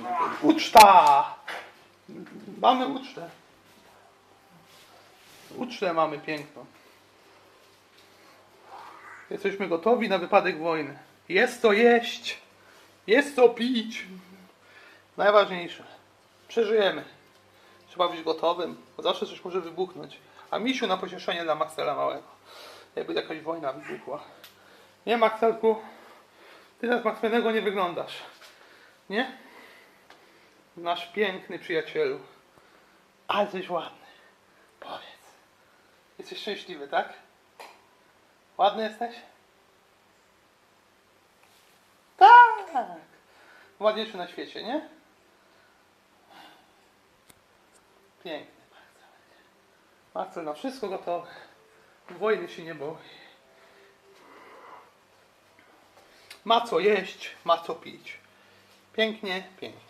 się. Uczta! Mamy ucztę. Ucztę mamy piękną. Jesteśmy gotowi na wypadek wojny. Jest to jeść. Jest to pić. Najważniejsze. Przeżyjemy. Trzeba być gotowym, bo zawsze coś może wybuchnąć. A misiu na pocieszenie dla Maxela Małego. Jakby jakaś wojna wybuchła. Nie, Maxelku? Ty na Maxelnego nie wyglądasz. Nie? Nasz piękny przyjacielu. Ale jesteś ładny. Powiedz. Jesteś szczęśliwy, tak? Ładny jesteś? Tak! Ładniejszy na świecie, nie? Piękny Marcel. Marcel na wszystko gotowy. Wojny się nie boi. Ma co jeść, ma co pić. Pięknie, pięknie.